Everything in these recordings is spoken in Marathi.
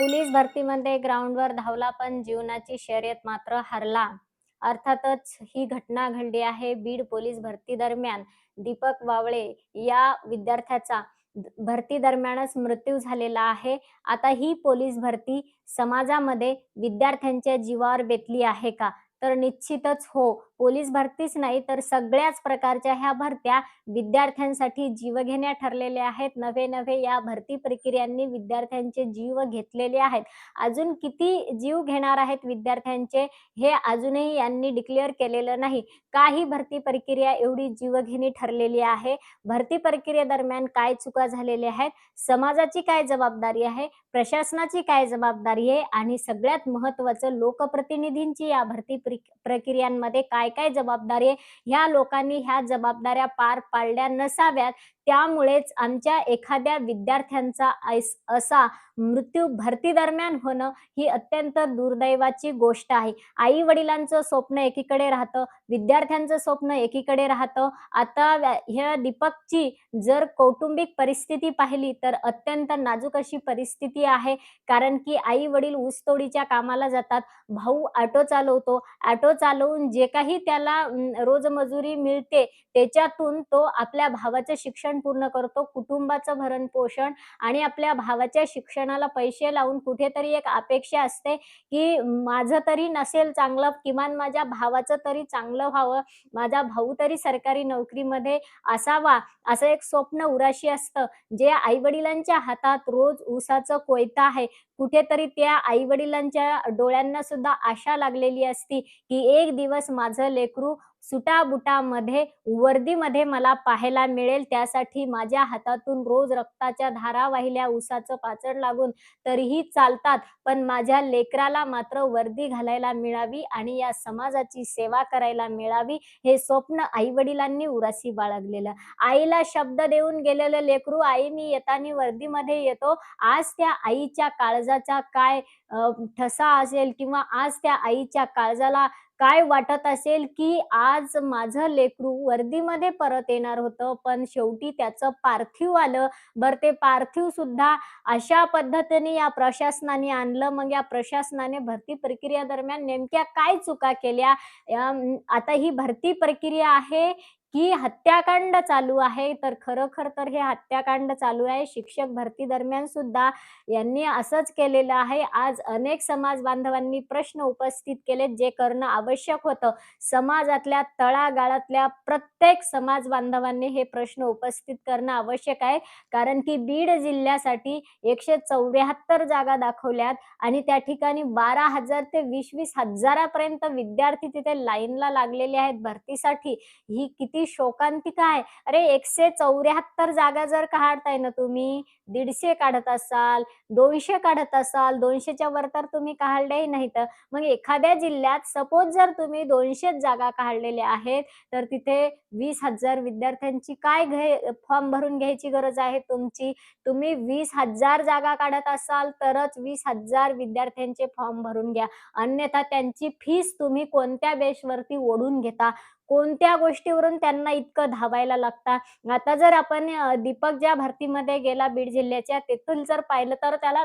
पोलीस भरतीमध्ये ग्राउंडवर धावला पण जीवनाची शर्यत मात्र हरला. अर्थातच ही घटना घडली आहे बीड पोलीस भरती दरम्यान. दीपक वावळे या विद्यार्थ्याचा भरती दरम्यानच मृत्यू झालेला आहे. आता ही पोलीस भरती समाजामध्ये विद्यार्थ्यांच्या जीवावर बेतली आहे का? तर निश्चितच हो पोलीस भरतीच नाही तर सगळ्याच प्रकारच्या ह्या भरत्या विद्यार्थ्यांसाठी जीवघेण्या ठरलेल्या आहेत. नवे नवे या भरती प्रक्रियांनी विद्यार्थ्यांचे जीव घेतलेले आहेत. अजून किती जीव घेणार आहेत विद्यार्थ्यांचे हे अजूनही यांनी डिक्लेअर केलेलं नाही. काही भरती प्रक्रिया एवढी जीवघेणी ठरलेली आहे. भरती प्रक्रियेदरम्यान काय चुका झालेल्या आहेत? समाजाची काय जबाबदारी आहे? प्रशासनाची काय जबाबदारी आहे? आणि सगळ्यात महत्वाचं लोकप्रतिनिधींची या भरती प्रक्रियांमध्ये काय काय जबाबदारी आहे? ह्या लोकांनी ह्या जबाबदाऱ्या पार पाडल्या नसाव्यात त्यामुळेच आमच्या एखाद्या विद्यार्थ्यांचा असा मृत्यू भरती दरम्यान होणं ही अत्यंत दुर्दैवाची गोष्ट आहे. आई वडिलांचं स्वप्न एकीकडे राहतं विद्यार्थ्यांचं स्वप्न एकीकडे राहतं. आता ह्या दीपकची जर कौटुंबिक परिस्थिती पाहिली तर अत्यंत नाजूक अशी परिस्थिती आहे. कारण की आई वडील ऊसतोडीच्या कामाला जातात भाऊ ऑटो चालवतो. ऑटो चालवून जे काही त्याला रोजमजुरी मिळते त्याच्यातून तो आपल्या भावाचं शिक्षण पूर्ण करतो कुटुंबाचं भरण पोषण आणि आपल्या भावाच्या शिक्षणाला पैसे लावून कुठेतरी एक अपेक्षा असते की माझं तरी नसेल चांगलं किमान माझ्या भावाचं तरी चांगलं व्हावं माझा भाऊ तरी सरकारी नोकरीमध्ये असावा असं एक स्वप्न उराशी असतं. जे आई वडिलांच्या हातात रोज ऊसाचं कोयता आहे कुठेतरी त्या आई वडिलांच्या डोळ्यांना सुद्धा आशा लागलेली असती की एक दिवस माझं लेकरू सुटाबुटामध्ये वर्दीमध्ये मला पाहायला मिळेल. त्यासाठी माझ्या हातातून रोज रक्ताच्या धारा वाहिल्या उसाचं पाचड लागून तरीही चालतात. पण माझ्या लेकराला मात्र वर्दी घालायला मिळावी आणि या समाजाची सेवा करायला मिळावी हे स्वप्न आई वडिलांनी उरासी बाळगलेलं. आईला शब्द देऊन गेलेलं लेकरू आई मी येताना वर्दीमध्ये येतो. आज त्या आईच्या काळजाचा काय ठसा असेल किंवा आज त्या आईच्या काळजाला काय वाटत असेल की आज माझं लेकरू वर्दीमध्ये परत येणार होतं पण शेवटी त्याचं पार्थिव आलं. बरं ते पार्थिव सुद्धा अशा पद्धतीने या प्रशासनाने आणलं. मग या प्रशासनाने भरती प्रक्रिया दरम्यान नेमक्या काय चुका केल्या? आता ही भरती प्रक्रिया आहे की हत्याकांड चालू आहे तर खरोखर तर हे हत्याकांड चालू आहे. शिक्षक भरती दरम्यान सुद्धा यांनी असंच केलेलं आहे. आज अनेक समाज बांधवांनी प्रश्न उपस्थित केले जे करणं आवश्यक होतं. समाजातल्या तळागाळातल्या प्रत्येक समाज बांधवांनी हे प्रश्न उपस्थित करणं आवश्यक आहे. कारण की बीड जिल्ह्यासाठी एकशे चौऱ्याहत्तर जागा दाखवल्यात आणि त्या ठिकाणी बारा हजार ते वीस वीस हजारापर्यंत विद्यार्थी तिथे लाईनला लागलेले आहेत. भरतीसाठी ही किती शोकांतिका आहे. अरे एकशे चौऱ्याहत्तर जागा जर काढताय ना तुम्ही दीडशे काढत असाल दोनशे काढत असाल दोनशेच्या वर तर तुम्ही काढल्याही नाही तर. मग एखाद्या जिल्ह्यात सपोज जर तुम्ही दोनशेच जागा काढलेल्या आहेत तर तिथे वीस हजार विद्यार्थ्यांची काय घे फॉर्म भरून घ्यायची गरज आहे तुमची? तुम्ही वीस हजार जागा काढत असाल तरच वीस हजार विद्यार्थ्यांचे फॉर्म भरून घ्या. अन्यथा त्यांची फीस तुम्ही कोणत्या बेसवरती ओढून घेता? कोणत्या गोष्टीवरून त्यांना इतकं धावायला लागता? आता जर आपण दीपक ज्या भरतीमध्ये गेला बीड जिल्ह्याच्या तेथून जर पाहिलं तर त्याला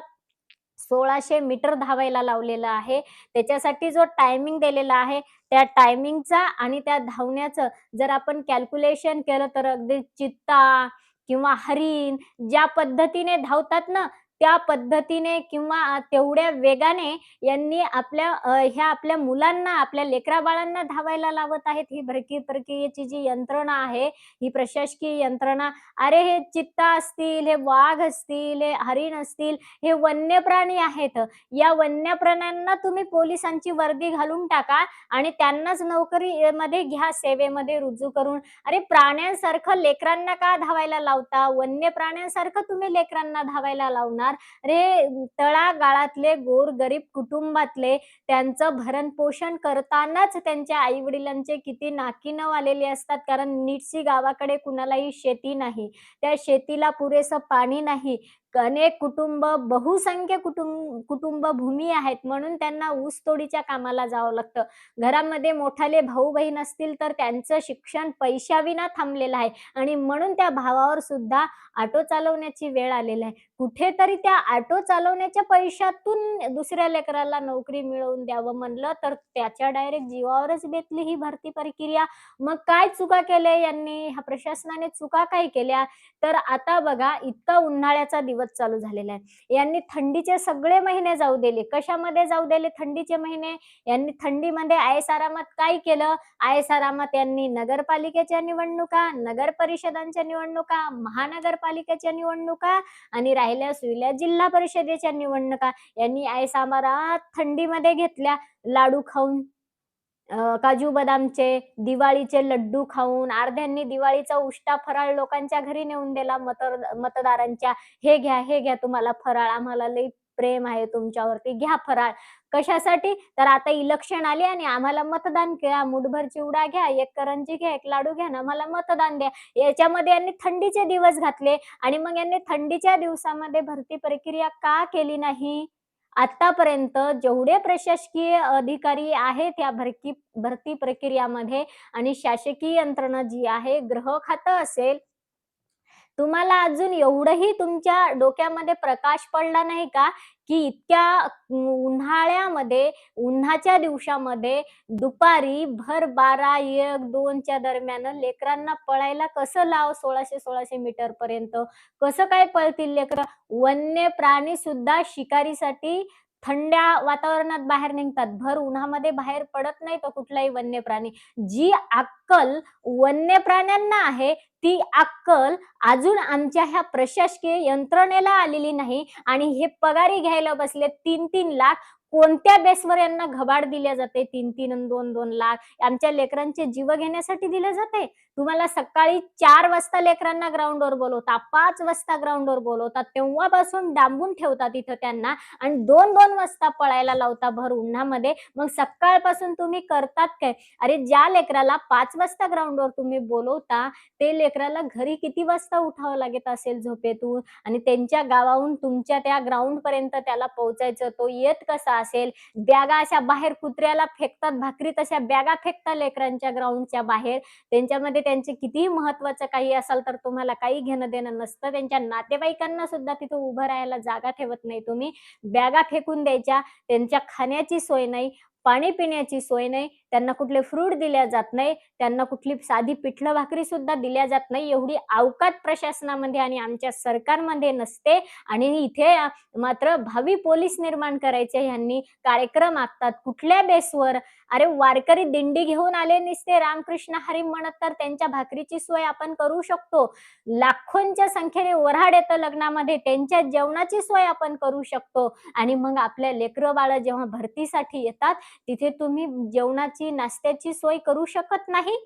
सोळाशे मीटर धावायला लावलेलं आहे. त्याच्यासाठी जो टायमिंग दिलेला आहे त्या टायमिंगचा आणि त्या धावण्याचं जर आपण कॅल्क्युलेशन केलं तर अगदी चित्ता किंवा हरिण ज्या पद्धतीने धावतात ना त्या पद्धतीने किंवा तेवढ्या वेगाने यांनी आपल्या ह्या आपल्या मुलांना आपल्या लेकरा बाळांना धावायला लावत आहेत. ही भरकी प्रक्रियेची जी यंत्रणा आहे ही प्रशासकीय यंत्रणा. अरे हे चित्ता असतील हे वाघ असतील हे हरिण असतील हे वन्य प्राणी आहेत. या वन्य प्राण्यांना तुम्ही पोलिसांची वर्दी घालून टाका आणि त्यांनाच नोकरी मध्ये घ्या सेवेमध्ये रुजू करून. अरे प्राण्यांसारखं लेकरांना का धावायला लावता? वन्य प्राण्यांसारखं तुम्ही लेकरांना धावायला लावणार? अरे तळागाळातले गोरगरीब कुटुंबातले त्यांचं भरण पोषण करतानाच त्यांच्या आई वडिलांचे किती नाकीनव आलेले असतात. कारण नीटशी गावाकडे कुणालाही शेती नाही. त्या शेतीला पुरेसं पाणी नाही. अनेक कुटुंब बहुसंख्य कुटुंब कुटुंब भूमी आहेत म्हणून त्यांना ऊसतोडीच्या कामाला जावं लागतं. घरामध्ये मोठाले भाऊ बहीण असतील तर त्यांचं शिक्षण पैशाविना थांबलेलं आहे आणि म्हणून त्या भावावर सुद्धा ऑटो चालवण्याची वेळ आलेली आहे. कुठेतरी त्या ऑटो चालवण्याच्या पैशातून दुसऱ्या लेकराला नोकरी मिळवून द्यावं म्हणलं तर त्याच्या डायरेक्ट जीवावरच बेतली ही भरती प्रक्रिया. मग काय चुका केल्या यांनी? ह्या प्रशासनाने चुका काय केल्या? तर आता बघा इतका उन्हाळ्याचा दिवस चालू झालेला आहे. यांनी थंडीचे सगळे महिने जाऊ दिले. कशामध्ये जाऊ दिले थंडीचे महिने? यांनी थंडीमध्ये आयस आरामात काय केलं? आयस आरामात यांनी नगरपालिकेच्या निवडणुका नगर परिषदांच्या निवडणुका महानगरपालिकेच्या निवडणुका आणि राहिल्या सुविल्या जिल्हा परिषदेच्या निवडणुका. यांनी आयसामारात थंडीमध्ये घेतल्या लाडू खाऊन. काजू बदामचे दिवाळीचे लड्डू खाऊन अर्ध्यांनी दिवाळीचा उष्टा फराळ लोकांच्या घरी नेऊन दिला मत मतदारांच्या हे घ्या हे घ्या तुम्हाला फराळ आम्हाला लई प्रेम आहे तुमच्यावरती घ्या फराळ. कशासाठी? तर आता इलेक्शन आले आणि आम्हाला मतदान घ्या मुठभर चिवडा घ्या एक करंजी घ्या एक लाडू घ्या ना आम्हाला मतदान द्या. याच्यामध्ये यांनी थंडीचे दिवस घातले आणि मग यांनी थंडीच्या दिवसामध्ये भरती प्रक्रिया का केली नाही? आतापर्यंत जेवढे प्रशासकीय अधिकारी आहेत या भरती भरती प्रक्रियामध्ये आणि शासकीय यंत्रणा जी आहे ग्रह खातं असेल तुम्हाला अजून एवढंही तुमच्या डोक्यामध्ये प्रकाश पडला नाही का? की इतक्या उन्हाळ्यामध्ये उन्हाच्या दिवसामध्ये दुपारी भर बारा एक दोनच्या दरम्यान लेकरांना पळायला कसं लाव सोळाशे सोळाशे मीटर पर्यंत? कसं काय पळतील लेकरं? वन्य प्राणी सुद्धा शिकारीसाठी थंड्या वातावरणात बाहेर निघतात. भर उन्हामध्ये बाहेर पडत नाही तो कुठलाही वन्य प्राणी जी अक्कल वन्य प्राण्यांना आहे ती अक्कल अजून आमच्या ह्या प्रशासकीय यंत्रणेला आलेली नाही आणि हे पगारी घ्यायला बसले तीन तीन लाख कोणत्या बेसवर यांना घबाड दिल्या जाते? तीन तीन दोन दोन लाख. आमच्या लेकरांचे जीव घेण्यासाठी दिले जाते. तुम्हाला सकाळी चार वाजता लेकरांना ग्राउंडवर बोलवता पाच वाजता ग्राउंडवर बोलवतात. तेव्हापासून डांबून ठेवतात तिथं त्यांना आणि दोन दोन वाजता पळायला लावता भर उन्हामध्ये. मग सकाळपासून तुम्ही करतात काय? अरे ज्या लेकराला पाच वाजता ग्राउंडवर तुम्ही बोलवता ते लेकराला घरी किती वाजता उठावं लागत असेल झोपेतून? आणि त्यांच्या गावाहून तुमच्या त्या ग्राउंड पर्यंत त्याला पोहोचायचं तो येत कसा असेल. बॅगा अशा बाहेर कुत्र्याला फेकतात भाकरी तशा बॅगा फेकतात लेकरांच्या ग्राउंडच्या बाहेर. त्यांच्यामध्ये त्यांचे कितीही महत्वाचं काही असाल तर तुम्हाला काही घेणं देणं नसतं. त्यांच्या नातेवाईकांना सुद्धा तिथं उभं राहायला जागा ठेवत नाही तुम्ही. बॅगा फेकून द्यायच्या त्यांच्या खाण्याची सोय नाही पाणी पिण्याची सोय नाही त्यांना कुठले फ्रूट दिल्या जात नाही त्यांना कुठली साधी पिठलं भाकरी सुद्धा दिल्या जात नाही एवढी अवकात प्रशासनामध्ये आणि आमच्या सरकारमध्ये नसते. आणि इथे मात्र भावी पोलीस निर्माण करायचे ह्यांनी कार्यक्रम आखतात. कुठल्या बेसवर? अरे वारकरी दिंडी घेऊन आले नसते रामकृष्ण हरी म्हणत तर त्यांच्या भाकरीची सोय आपण करू शकतो. लाखोंच्या संख्येने वऱ्हाड येतं लग्नामध्ये त्यांच्या जेवणाची सोय आपण करू शकतो. आणि मग आपल्या लेकरं बाळ जेव्हा भरतीसाठी येतात तिथे तुम्ही जेवणाची नाश्त्याची सोय करू शकत नाही?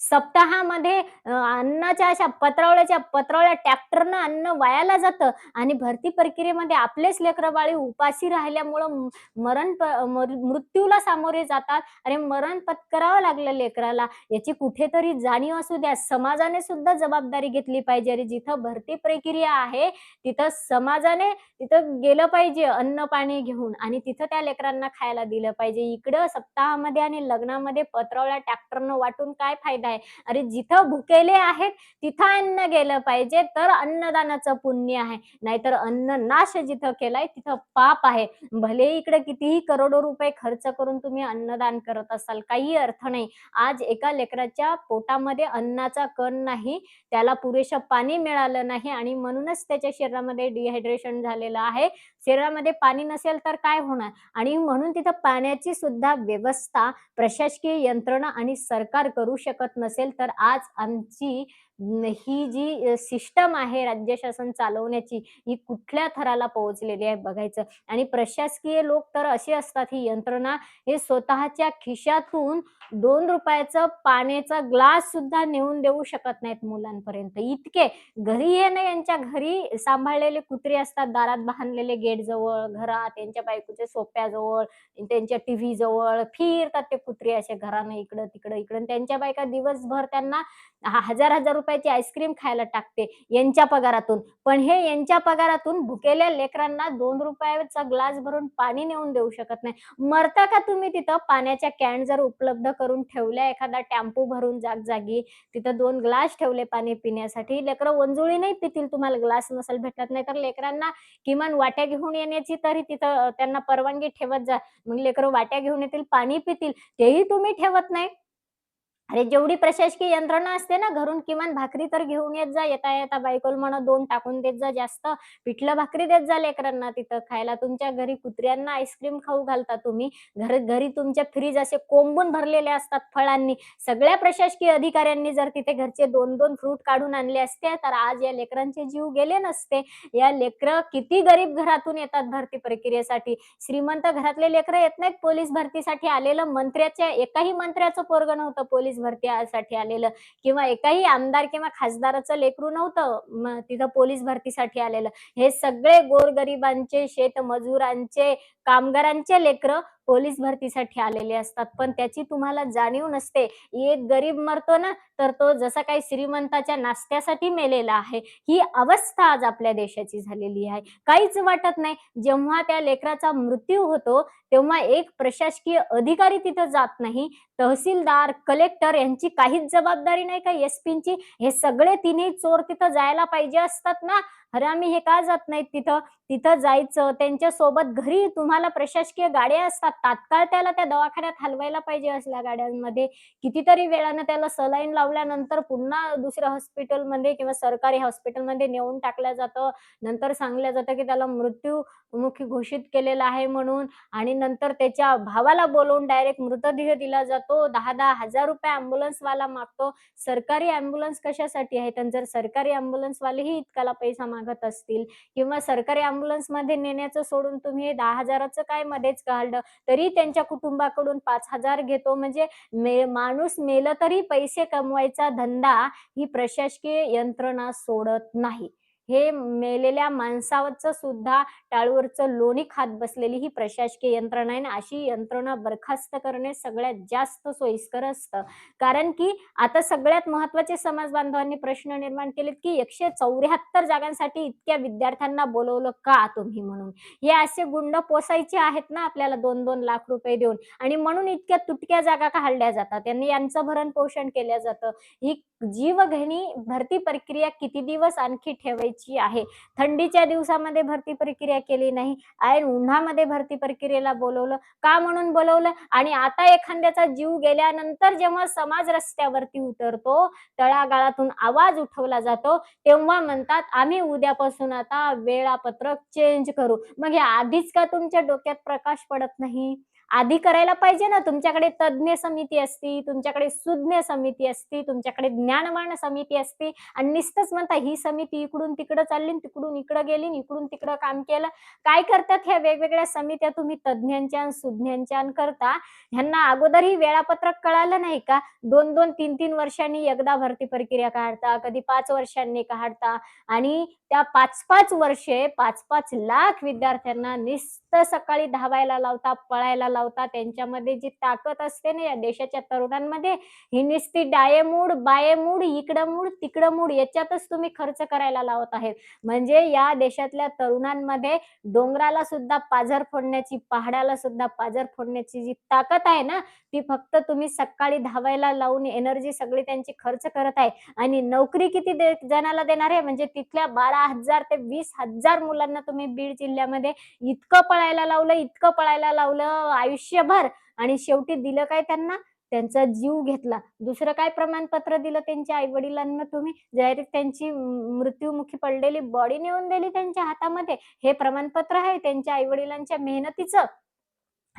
सप्ताहामध्ये अन्नाच्या अशा पत्रावळ्याच्या पत्रावळ्या ट्रॅक्टरनं अन्न वायाला जातं आणि भरती प्रक्रियेमध्ये आपलेच लेकरबाळी उपाशी राहिल्यामुळं मरण प- मृत्यूला सामोरे जातात. आणि मरण पत्करावं लागलं लेकराला. याची कुठेतरी जाणीव असू द्या. समाजाने सुद्धा जबाबदारी घेतली पाहिजे. अरे जिथं भरती प्रक्रिया आहे तिथं समाजाने तिथं गेलं पाहिजे अन्न पाणी घेऊन आणि तिथं त्या लेकरांना खायला दिलं पाहिजे. इकडं सप्ताहामध्ये आणि लग्नामध्ये पत्रावळ्या ट्रॅक्टरनं वाटून काय फायदा? काय अरे जिथं भुकेले आहेत तिथं अन्न गेलं पाहिजे. तर अन्नदानाचं पुण्य आहे. नाहीतर अन्न नाश जिथं केलाय तिथं पाप आहे. भले इकडे कितीही करोडो रुपये खर्च करून तुम्ही अन्नदान करत असाल काही अर्थ नाही. आज एका लेकराच्या पोटामध्ये अन्नाचा कण नाही त्याला पुरेसं पाणी मिळालं नाही आणि म्हणूनच त्याच्या शरीरामध्ये डिहायड्रेशन झालेलं आहे. शरीरामध्ये पाणी नसेल तर काय होणार? आणि म्हणून तिथं पाण्याची सुद्धा व्यवस्था प्रशासकीय यंत्रणा आणि सरकार करू शकत नसेल तर आज आमची ही जी सिस्टम आहे राज्य शासन चालवण्याची ही कुठल्या थराला पोहोचलेली आहे बघायचं. आणि प्रशासकीय लोक तर असे असतात ही यंत्रणा हे स्वतःच्या खिशातून दोन रुपयाचं पाण्याचा ग्लास सुद्धा नेऊन देऊ शकत नाहीत मुलांपर्यंत. इतके घरी ये ना यांच्या घरी सांभाळलेले कुत्रे असतात दारात बांधलेले गेट जवळ घरात त्यांच्या बायकोच्या सोप्याजवळ त्यांच्या टीव्ही जवळ फिरतात ते कुत्रे असे घरानं इकडं तिकडं इकडं. त्यांच्या बायका दिवसभर त्यांना हजार हजार रुपये रुपयाची आईस्क्रीम खायला टाकते यांच्या पगारातून. पण हे यांच्या पगारातून भुकेल्या लेकरांना दोन रुपयाचा ग्लास भरून पाणी नेऊन देऊ शकत नाही. मरता का तुम्ही तिथं? पाण्याच्या कॅन जर उपलब्ध करून ठेवल्या एखादा टॅम्पू भरून जागजागी तिथं दोन ग्लास ठेवले पाणी पिण्यासाठी. लेकरं वंजुळी नाही पितील तुम्हाला ग्लास नसेल भेटत. नाही तर लेकरांना किमान वाट्या घेऊन येण्याची तरी तिथं त्यांना परवानगी ठेवत जा. मग लेकरं वाट्या घेऊन येतील पाणी पितील तेही तुम्ही ठेवत नाही. अरे जेवढी प्रशासकीय यंत्रणा असते ना घरून किमान भाकरी तर घेऊन येत जा. येता येता बायकोल म्हणा दोन टाकून देत जा जास्त. पिठलं भाकरी देत जा लेकरांना तिथं खायला. तुमच्या घरी कुत्र्यांना आईस्क्रीम खाऊ घालता तुम्ही. घर घरी तुमच्या फ्रीज असे कोंबून भरलेले असतात फळांनी. सगळ्या प्रशासकीय अधिकाऱ्यांनी जर तिथे घरचे दोन दोन फ्रूट काढून आणले असते तर आज या लेकरांचे जीव गेले नसते. या लेकरं किती गरीब घरातून येतात भरती प्रक्रियेसाठी. श्रीमंत घरातले लेकरं येत नाहीत. पोलीस भरतीसाठी आलेलं मंत्र्याच्या एकाही मंत्र्याचं पोरग नव्हतं. पोलीस भरतीसाठी आलेलं. किंवा एकाही आमदार किंवा खासदाराचं लेकरू नव्हतं तिथं पोलीस भरतीसाठी आलेलं. हे सगळे गोरगरिबांचे शेतमजुरांचे कामगारांचे लेकरं पोलीस भरतीसाठी आलेले असतात. पण त्याची तुम्हाला जाणीव नसते. एक गरीब मरतो ना तर तो जसा काही श्रीमंताच्या नाश्त्यासाठी मेलेला आहे. ही अवस्था आज आपल्या देशाची झालेली आहे. काहीच वाटत नाही. जेव्हा त्या लेकराचा मृत्यू होतो तेव्हा एक प्रशासकीय अधिकारी तिथं जात नाही. तहसीलदार कलेक्टर यांची काहीच जबाबदारी नाही का? एस ची हे सगळे तिन्ही चोर तिथं जायला पाहिजे असतात ना? अरे आम्ही हे का जात नाहीत तिथं? तिथं जायचं त्यांच्यासोबत घरी तुम्हाला प्रशासकीय गाड्या असतात तात्काळ त्याला त्या दवाखान्यात हलवायला पाहिजे असल्या गाड्यांमध्ये. कितीतरी वेळानं त्याला सलाईन लावल्यानंतर पुन्हा दुसऱ्या हॉस्पिटलमध्ये किंवा सरकारी हॉस्पिटलमध्ये नेऊन टाकलं जातं. नंतर सांगलं जातं की त्याला मृत्यूमुखी घोषित केलेला आहे म्हणून आणि नंतर त्याच्या भावाला बोलवून डायरेक्ट मृतदेह दिला जातो. दहा दहा हजार रुपये ambulance मागतो. सरकारी अँब्युलन्स कशासाठी आहेत? आणि जर सरकारी ambulance इतकाला पैसा मागत असतील किंवा सरकारी ambulance मध्ये नेण्याचं सोडून तुम्ही हे दहा हजाराचं काय मध्येच काढलं तरी त्यांच्या कुटुंबाकडून पाच हजार घेतो. म्हणजे मे माणूस मेलं तरी पैसे कमवायचा धंदा ही प्रशासकीय यंत्रणा सोडत नाही. हे मेलेल्या माणसावरचं सुद्धा टाळूवरचं लोणी खात बसलेली ही प्रशासकीय यंत्रणा आहे. ना अशी यंत्रणा बरखास्त करणे सगळ्यात जास्त सोयीस्कर असतं. कारण की आता सगळ्यात महत्त्वाचे समाज बांधवांनी प्रश्न निर्माण केलेत की एकशे चौऱ्याहत्तर जागांसाठी इतक्या विद्यार्थ्यांना बोलवलं का तुम्ही म्हणून? हे असे गुंड पोसायचे आहेत ना आपल्याला दोन दोन लाख रुपये देऊन. आणि म्हणून इतक्या तुटक्या जागा काढल्या जातात. त्यांनी यांचं भरण पोषण केलं जातं. ही जीवघेणी भरती प्रक्रिया किती दिवस आणखी ठेवायची? आहे. थंडीच्या दिवसामध्ये भरती प्रक्रिया केली नाही. आणि उन्हामध्ये भरती प्रक्रियेला बोलवलं. का म्हणून बोलवलं? आणि आता एखाद्याचा जीव गेल्यानंतर जेव्हा समाज रस्त्यावरती उतरतो तळागाळातून आवाज उठवला जातो तेव्हा म्हणतात आम्ही उद्यापासून आता वेळापत्रक चेंज करू. मग हे आधीच का तुमच्या डोक्यात प्रकाश पडत नाही? आधी करायला पाहिजे ना. तुमच्याकडे तज्ज्ञ समिती असती तुमच्याकडे सुज्ञ समिती असती तुमच्याकडे ज्ञानवान समिती असती आणि निस्तच म्हणता ही समिती इकडून तिकडं चालली तिकडून इकडं गेली इकडून तिकडं काम केलं. काय करतात ह्या वेगवेगळ्या समित्या? तुम्ही तज्ज्ञांच्या सुज्ञांच्या करता. ह्यांना अगोदर ही वेळापत्रक कळालं नाही का? दोन दोन तीन तीन वर्षांनी एकदा भरती प्रक्रिया काढता कधी पाच वर्षांनी काढता आणि त्या पाच पाच वर्षे पाच पाच लाख विद्यार्थ्यांना नुसतं सकाळी धावायला लावता पळायला लावता. त्यांच्यामध्ये जी ताकद असते ना या देशाच्या तरुणांमध्ये ही नुसती बाये मूड इकडं मूड तिकडं मूड याच्यातच तुम्ही खर्च करायला लावत आहेत. म्हणजे या देशातल्या तरुणांमध्ये डोंगराला सुद्धा पाझर फोडण्याची पहाडाला सुद्धा पाझर फोडण्याची जी ताकद आहे ना ती फक्त तुम्ही सकाळी धावायला लावून एनर्जी सगळी त्यांची खर्च करत आहे. आणि नोकरी किती दे, जणाला देणार आहे? म्हणजे तिथल्या बारा हजार ते वीस हजार मुलांना तुम्ही बीड जिल्ह्यामध्ये इतकं पळायला लावलं इतकं पळायला लावलं आयुष्यभर आणि शेवटी दिलं काय त्यांना? त्यांचा जीव घेतला. दुसरं काय प्रमाणपत्र दिलं त्यांच्या आई वडिलांना तुम्ही? जाहीर त्यांची मृत्यूमुखी पडलेली बॉडी नेऊन दिली त्यांच्या हातामध्ये. हे प्रमाणपत्र आहे त्यांच्या आई वडिलांच्या मेहनतीचं.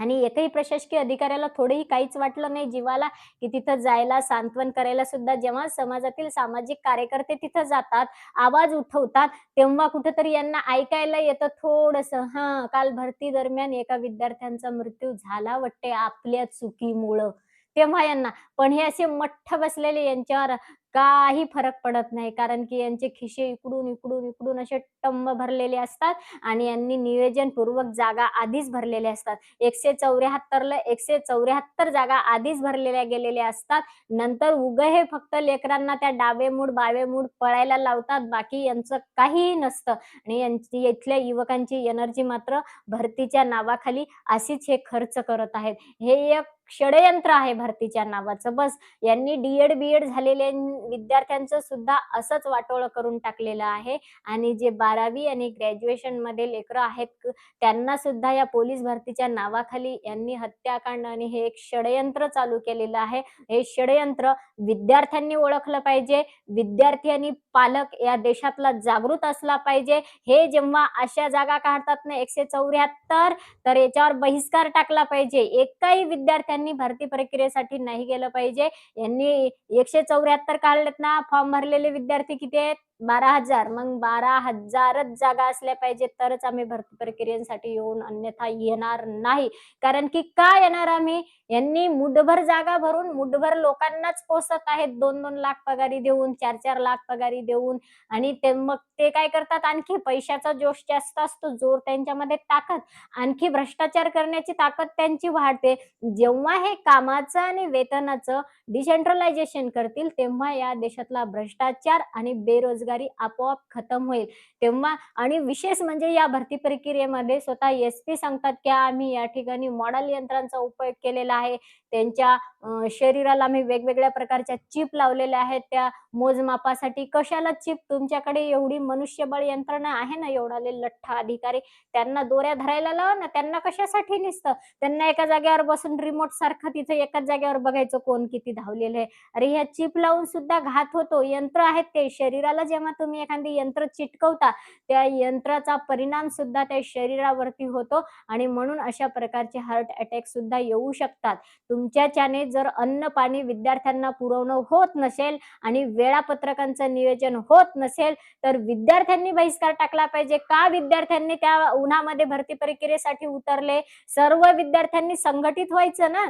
आणि एकही प्रशासकीय अधिकाऱ्याला थोडंही काहीच वाटलं नाही जीवाला की तिथं जायला सांत्वन करायला सुद्धा जेव्हा समाजातील सामाजिक कार्यकर्ते तिथं जातात आवाज उठवतात तेव्हा कुठेतरी यांना ऐकायला येतं थोडस. हा काल भरती दरम्यान एका विद्यार्थ्यांचा मृत्यू झाला वाटते आपल्या चुकीमुळं. तेव्हा यांना. पण हे असे मठ्ठ बसलेले यांच्यावर काही फरक पडत नाही. कारण की यांचे खिशे इकडून इकडून इकडून असे टंब भरलेले असतात आणि यांनी नियोजनपूर्वक जागा आधीच भरलेल्या असतात. एकशे चौऱ्याहत्तरला एकशे चौऱ्याहत्तर जागा आधीच भरलेल्या गेलेल्या असतात. नंतर उग हे फक्त लेकरांना त्या डावे मूड बावे मूड पळायला लावतात. बाकी यांचं काहीही नसतं. आणि यांची इथल्या युवकांची एनर्जी मात्र भरतीच्या नावाखाली अशीच हे खर्च करत आहेत. हे एक षडयंत्र आहे भरतीच्या नावाचं. बस यांनी डीएड बीएड झालेल्या विद्यार्थ्यांचं सुद्धा असंच वाटोळं करून टाकलेलं आहे. आणि जे बारावी आणि ग्रॅज्युएशनमध्ये लेकरं आहेत त्यांना सुद्धा या पोलीस भरतीच्या नावाखाली यांनी हत्याकांड आणि हे एक षडयंत्र चालू केलेलं आहे. हे षडयंत्र विद्यार्थ्यांनी ओळखलं पाहिजे. विद्यार्थी आणि पालक या देशातला जागृत असला पाहिजे. हे जेव्हा अशा जागा काढतात ना एकशे चौऱ्याहत्तर तर याच्यावर बहिष्कार टाकला पाहिजे. एकाही विद्यार्थ्यांनी भरती प्रक्रियेसाठी नाही गेलं पाहिजे. यांनी एकशे चौऱ्याहत्तर काढलेत ना? फॉर्म भरलेले विद्यार्थी किती आहेत? बारा हजार मग बारा हजारच जागा असल्या पाहिजे तरच आम्ही भरती प्रक्रियेसाठी येऊन अन्यथा येणार नाही. कारण की का येणार आम्ही? यांनी मुठभर जागा भरून मुठभर लोकांनाच पोसत आहेत. दोन दोन लाख पगारी देऊन चार चार लाख पगारी देऊन आणि ते मग ते काय करतात? आणखी पैशाचा जोश जास्त असतो जोर त्यांच्यामध्ये ताकद आणखी भ्रष्टाचार करण्याची ताकद त्यांची वाढते. जेव्हा हे कामाचं आणि वेतनाचं डिसेंट्रलायझेशन करतील तेव्हा या देशातला भ्रष्टाचार आणि बेरोजगार आपोआप खतम होईल. तेव्हा आणि विशेष म्हणजे या भरती प्रक्रियेमध्ये स्वतः एस पी सांगतात की आम्ही या ठिकाणी मॉडेल यंत्रांचा उपयोग केलेला आहे. त्यांच्या शरीराला आम्ही वेगवेगळ्या प्रकारच्या चिप लावलेल्या आहेत. त्या मोजमापासाठी कशाला चिप? तुमच्याकडे एवढी मनुष्यबळ यंत्रणा आहे ना एवढाले लठ्ठा अधिकारी? त्यांना दोऱ्या धरायला लावा ना त्यांना कशासाठी नसतं? त्यांना एका जागेवर बसून रिमोट सारखं तिथे एकाच जागेवर बघायचं कोण किती धावलेलं आहे. अरे ह्या चिप लावून सुद्धा घात होतो. यंत्र आहेत ते. शरीराला जेव्हा तुम्ही एखादी यंत्र चिटकवता त्या यंत्राचा परिणाम सुद्धा त्या शरीरावरती होतो आणि म्हणून अशा प्रकारचे हार्ट अटॅक सुद्धा येऊ शकतात. तुमच्याच्याने जर अन्न पाणी विद्यार्थ्यांना पुरवणं होत नसेल आणि वेळापत्रकांचं नियोजन होत नसेल तर विद्यार्थ्यांनी बहिष्कार टाकला पाहिजे. का विद्यार्थ्यांनी त्या उन्हामध्ये भरती प्रक्रियेसाठी उतरले? सर्व विद्यार्थ्यांनी संघटित व्हायचं ना?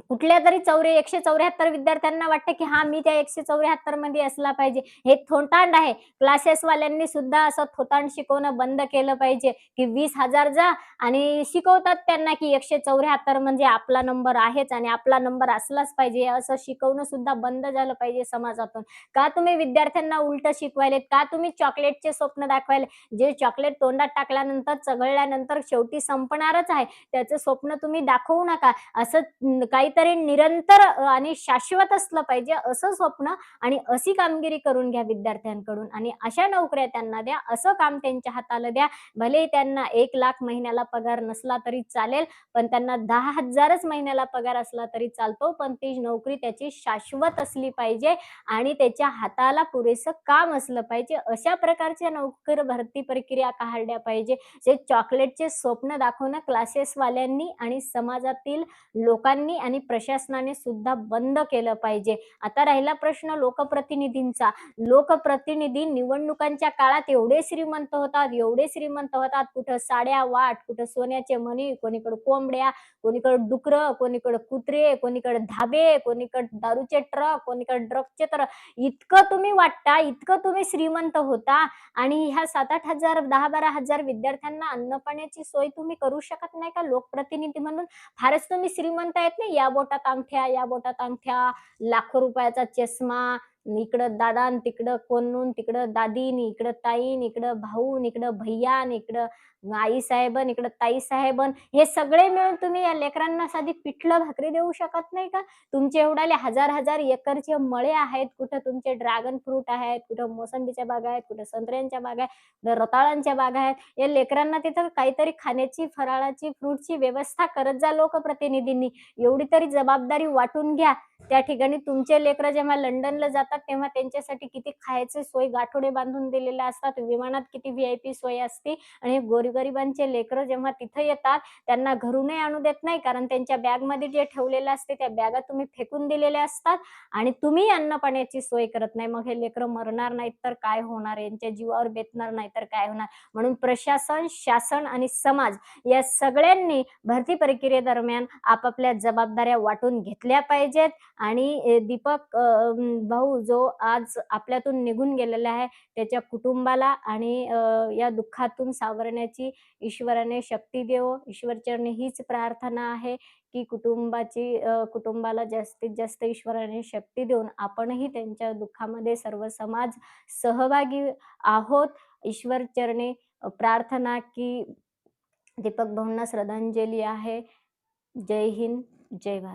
कुठल्या तरी चौरे एकशे चौऱ्याहत्तर विद्यार्थ्यांना वाटतं की हा मी त्या एकशे चौऱ्याहत्तरमध्ये असला पाहिजे. हे थोटांड आहे. क्लासेस वाल्यांनी सुद्धा असं थोतांड शिकवणं बंद केलं पाहिजे की वीस हजार जा. आणि शिकवतात त्यांना की एकशे चौऱ्याहत्तर म्हणजे आपला नंबर आहेच आणि आपला नंबर असलाच पाहिजे. असं शिकवणं सुद्धा बंद झालं पाहिजे समाजातून. का तुम्ही विद्यार्थ्यांना उलट शिकवायलेत? का तुम्ही चॉकलेटचे स्वप्न दाखवायले जे चॉकलेट तोंडात टाकल्यानंतर चघळल्यानंतर शेवटी संपणारच आहे. त्याचं स्वप्न तुम्ही दाखवू नका. असं काही काहीतरी निरंतर आणि शाश्वत असलं पाहिजे असं स्वप्न आणि अशी कामगिरी करून घ्या विद्यार्थ्यांकडून. आणि अशा नोकऱ्या त्यांना द्या असं काम त्यांच्या हाताला द्या. भले त्यांना एक लाख महिन्याला पगार नसला तरी चालेल पण त्यांना दहा हजारच महिन्याला पगार असला तरी चालतो. पण ती नोकरी त्याची शाश्वत असली पाहिजे आणि त्याच्या हाताला पुरेसं काम असलं पाहिजे. अशा प्रकारच्या नोकर भरती प्रक्रिया काढल्या पाहिजे. जे चॉकलेटचे स्वप्न दाखवणं क्लासेस वाल्यांनी आणि समाजातील लोकांनी आणि प्रशासनाने सुद्धा बंद केलं पाहिजे. आता राहिला प्रश्न लोकप्रतिनिधींचा. लोकप्रतिनिधी निवडणुकांच्या काळात एवढे श्रीमंत होतात एवढे श्रीमंत होतात. कुठं साड्या वाट कुठं सोन्याचे मणी कोणीकडे कोंबड्या कोणीकडे डुकर कोणीकडे कुत्रे कोणीकडे धाबे कोणीकडे दारूचे ट्रक कोणीकडे ड्रगचे ट्रक इतकं तुम्ही वाटता इतकं तुम्ही श्रीमंत होता आणि ह्या सात आठ हजार दहा बारा हजार विद्यार्थ्यांना अन्न पाण्याची सोय तुम्ही करू शकत नाही का लोकप्रतिनिधी म्हणून? फारच तुम्ही श्रीमंत आहेत ना? या बोटात अंगठ्या या बोटात अंगठ्या लाखो रुपयाचा चष्मा इकडं दादा तिकडं कोणून तिकडं दादीन इकडं ताईन इकडं भाऊन इकडं भैयान इकडं आई साहेबन इकडं ताई साहेबन हे सगळे मिळून तुम्ही या लेकरांना साधी पिठलं भाकरी देऊ शकत नाही का? तुमचे एवढ्याले हजार हजार एकरचे मळे आहेत कुठं तुमचे ड्रॅगन फ्रूट आहेत कुठं मोसंबीच्या बागा आहेत कुठं संत्र्यांच्या बागा आहेत कुठं रताळांच्या बागा आहेत. या लेकरांना तिथं काहीतरी खाण्याची फराळाची फ्रूटची व्यवस्था करत जा लोकप्रतिनिधींनी. एवढी तरी जबाबदारी वाटून घ्या. त्या ठिकाणी तुमचे लेकरं जेव्हा लंडनला जातात तेव्हा त्यांच्यासाठी किती खायचे सोय गाठोडे बांधून दिलेले असतात विमानात किती व्हीआयपी सोय असते आणि गोरगरिबांचे लेकरं जेव्हा तिथं येतात त्यांना घरूनही आणू देत नाही कारण त्यांच्या बॅगमध्ये जे ठेवलेलं असते त्या बॅगा तुम्ही फेकून दिलेल्या असतात आणि तुम्ही अन्न पाण्याची सोय करत नाही. मग हे लेकरं मरणार नाहीत तर काय होणार? यांच्या जीवावर बेतणार नाही तर काय होणार? म्हणून प्रशासन शासन आणि समाज या सगळ्यांनी भरती प्रक्रियेदरम्यान आपापल्या जबाबदाऱ्या वाटून घेतल्या पाहिजेत आणि दीपक भाऊ जो आज आपल्यातून निघून गेलेला आहे त्याच्या कुटुंबाला आणि या दुःखातून सावरण्याची ईश्वराने शक्ती देवो. ईश्वरचरणी हीच प्रार्थना आहे की कुटुंबाची कुटुंबाला जास्तीत जास्त ईश्वराने शक्ती देऊन आपणही त्यांच्या दुःखामध्ये सर्व समाज सहभागी आहोत. ईश्वर चरणे प्रार्थना की दीपक भाऊंना श्रद्धांजली आहे. जय हिंद जय भारत.